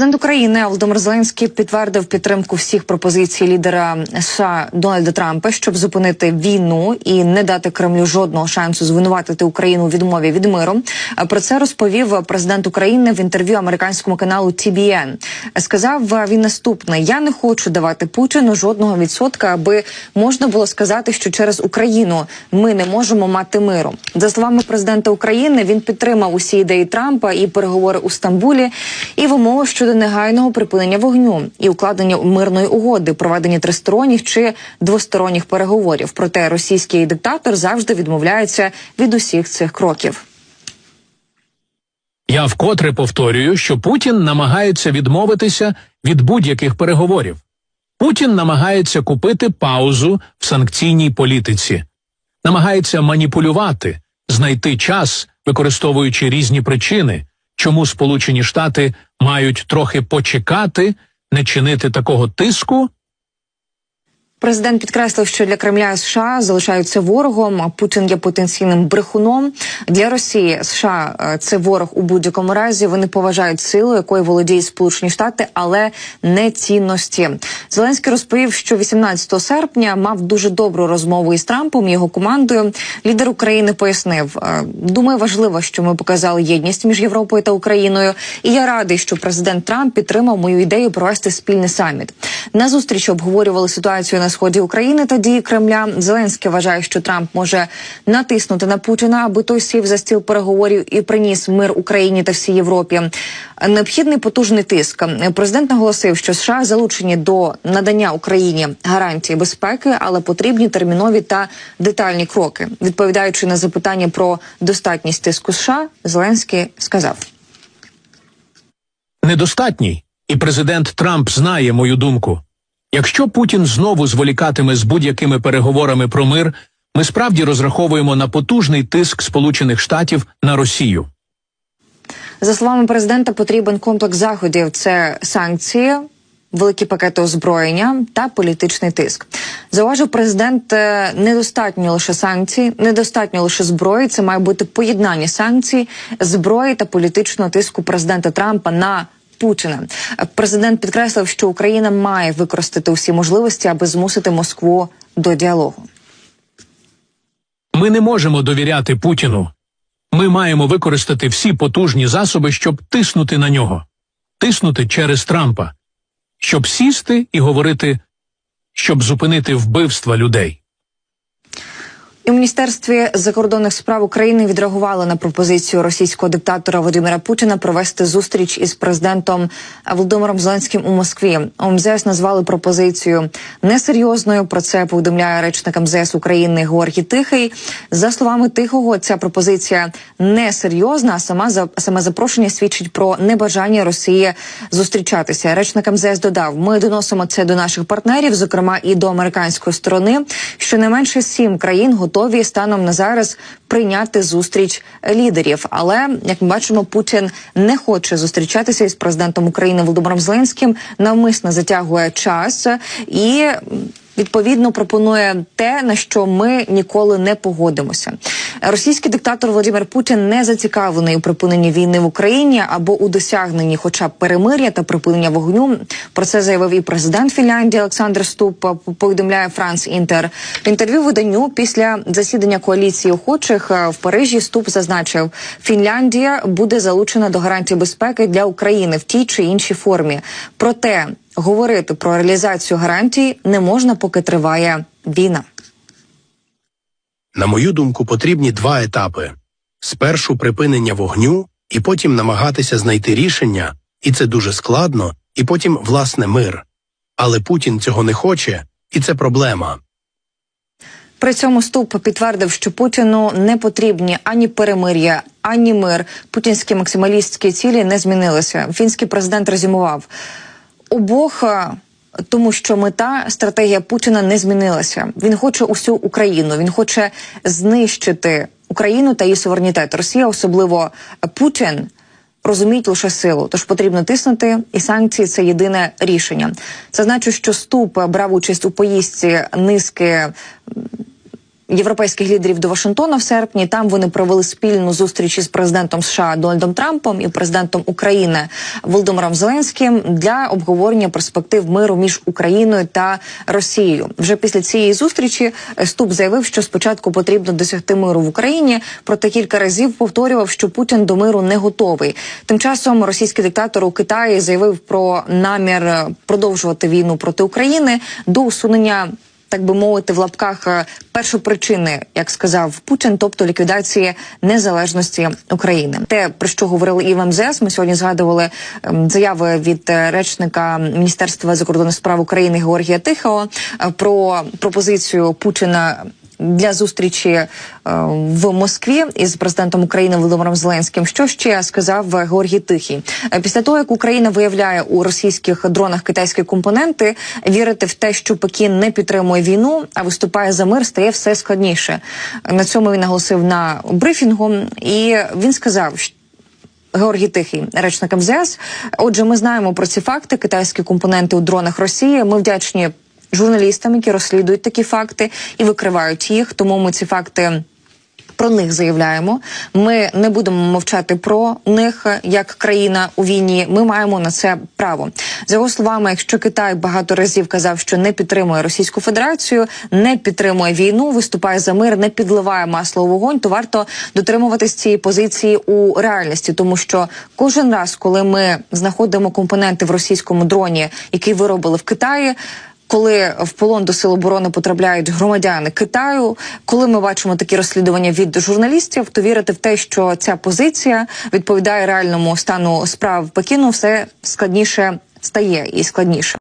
Президент України Володимир Зеленський підтвердив підтримку всіх пропозицій лідера США Дональда Трампа, щоб зупинити війну і не дати Кремлю жодного шансу звинуватити Україну у відмові від миру. Про це розповів президент України в інтерв'ю американському каналу TBN. Сказав він наступне: я не хочу давати Путіну жодного відсотка, аби можна було сказати, що через Україну ми не можемо мати миру. За словами президента України, він підтримав усі ідеї Трампа і переговори у Стамбулі і вимови щодо негайного припинення вогню і укладення мирної угоди, проведення тристоронніх чи двосторонніх переговорів. Проте російський диктатор завжди відмовляється від усіх цих кроків. Я вкотре повторюю, що Путін намагається відмовитися від будь-яких переговорів. Путін намагається купити паузу в санкційній політиці, намагається маніпулювати, знайти час, використовуючи різні причини, чому Сполучені Штати мають трохи почекати, не чинити такого тиску. Президент підкреслив, що для Кремля США залишаються ворогом. а Путін є потенційним брехуном для Росії. США е, це ворог у будь-якому разі. Вони поважають силу, якою володіють Сполучені Штати, але не цінності. Зеленський розповів, що 18 серпня мав дуже добру розмову із Трампом і його командою. Лідер України пояснив: «Е, думаю, важливо, що ми показали єдність між Європою та Україною. І я радий, що президент Трамп підтримав мою ідею провести спільний саміт. На зустрічі обговорювали ситуацію на сході України та дії Кремля. Зеленський вважає, що Трамп може натиснути на Путіна, аби той сів за стіл переговорів і приніс мир Україні та всій Європі. Необхідний потужний тиск. Президент наголосив, що США залучені до надання Україні гарантії безпеки, але потрібні термінові та детальні кроки. Відповідаючи на запитання про достатність тиску США, Зеленський сказав. недостатній, і президент Трамп знає мою думку. Якщо Путін знову зволікатиме з будь-якими переговорами про мир, ми справді розраховуємо на потужний тиск Сполучених Штатів на Росію. За словами президента, потрібен комплекс заходів: це санкції, великі пакети озброєння та політичний тиск. Зауважив президент, е, недостатньо лише санкцій, недостатньо лише зброї. Це має бути поєднання санкцій, зброї та політичного тиску президента Трампа на. Путіна президент підкреслив, що Україна має використати усі можливості, аби змусити Москву до діалогу. Ми не можемо довіряти Путіну. Ми маємо використати всі потужні засоби, щоб тиснути на нього, тиснути через Трампа, щоб сісти і говорити, щоб зупинити вбивства людей. В міністерстві закордонних справ України відреагували на пропозицію російського диктатора Володимира Путіна провести зустріч із президентом Володимиром Зеленським у Москві. У МЗС назвали пропозицію несерйозною. Про це повідомляє речник МЗС України Георгій Тихий. За словами Тихого, ця пропозиція несерйозна. А сама за саме запрошення свідчить про небажання Росії зустрічатися. Речник МЗС додав: ми доносимо це до наших партнерів, зокрема і до американської сторони. Щонайменше сім країн готові станом на зараз прийняти зустріч лідерів. Але як ми бачимо, Путін не хоче зустрічатися із президентом України Володимиром Зеленським, навмисно затягує час і. Відповідно пропонує те, на що ми ніколи не погодимося. Російський диктатор Володимир Путін не зацікавлений у припиненні війни в Україні або у досягненні, хоча б перемир'я та припинення вогню. Про це заявив і президент Фінляндії Олександр Ступ. Повідомляє Франс Інтер в інтерв'ю виданню після засідання коаліції охочих в Парижі. Ступ зазначив, Фінляндія буде залучена до гарантій безпеки для України в тій чи іншій формі. Проте говорити про реалізацію гарантій не можна, поки триває війна. На мою думку, потрібні два етапи: спершу припинення вогню, і потім намагатися знайти рішення, і це дуже складно, і потім власне мир. Але Путін цього не хоче, і це проблема. При цьому ступ підтвердив, що Путіну не потрібні ані перемир'я, ані мир. Путінські максималістські цілі не змінилися. Фінський президент резюмував обох. Тому що мета стратегія Путіна не змінилася. Він хоче усю Україну. Він хоче знищити Україну та її суверенітет. Росія, особливо Путін, розуміють лише силу. Тож потрібно тиснути, і санкції це єдине рішення. Це значить, що ступ брав участь у поїздці низки європейських лідерів до Вашингтона в серпні. Там вони провели спільну зустріч із президентом США Дональдом Трампом і президентом України Володимиром Зеленським для обговорення перспектив миру між Україною та Росією. Вже після цієї зустрічі Ступ заявив, що спочатку потрібно досягти миру в Україні, проте кілька разів повторював, що Путін до миру не готовий. Тим часом російський диктатор у Китаї заявив про намір продовжувати війну проти України до усунення так би мовити, в лапках е, першопричини, як сказав Путін, тобто ліквідації незалежності України. Те про що говорили і в МЗС, Ми сьогодні згадували ем, заяви від е, речника Міністерства закордонних справ України Георгія Тихого е, про пропозицію Путіна. Для зустрічі е, в Москві із президентом України Володимиром Зеленським, що ще сказав Георгій Тихий Е, після того, як Україна виявляє у російських дронах китайські компоненти, вірити в те, що Пекін не підтримує війну, а виступає за мир, стає все складніше. На цьому він наголосив на брифінгу, і він сказав, що Георгій Тихий, речник МЗС. Отже, ми знаємо про ці факти. Китайські компоненти у дронах Росії. Ми вдячні журналістам, які розслідують такі факти і викривають їх. Тому ми ці факти. Про них заявляємо. Ми не будемо мовчати про них як країна у війні. Ми маємо на це право. За його словами, якщо Китай багато разів казав, що не підтримує Російську Федерацію, не підтримує війну, виступає за мир, не підливає масло у вогонь, то варто дотримуватись цієї позиції у реальності, тому що кожен раз, коли ми знаходимо компоненти в російському дроні, який виробили в Китаї коли в полон до сил оборони потрапляють громадяни Китаю, коли ми бачимо такі розслідування від журналістів, то вірити в те, що ця позиція відповідає реальному стану справ Пекіну, все складніше стає і складніше.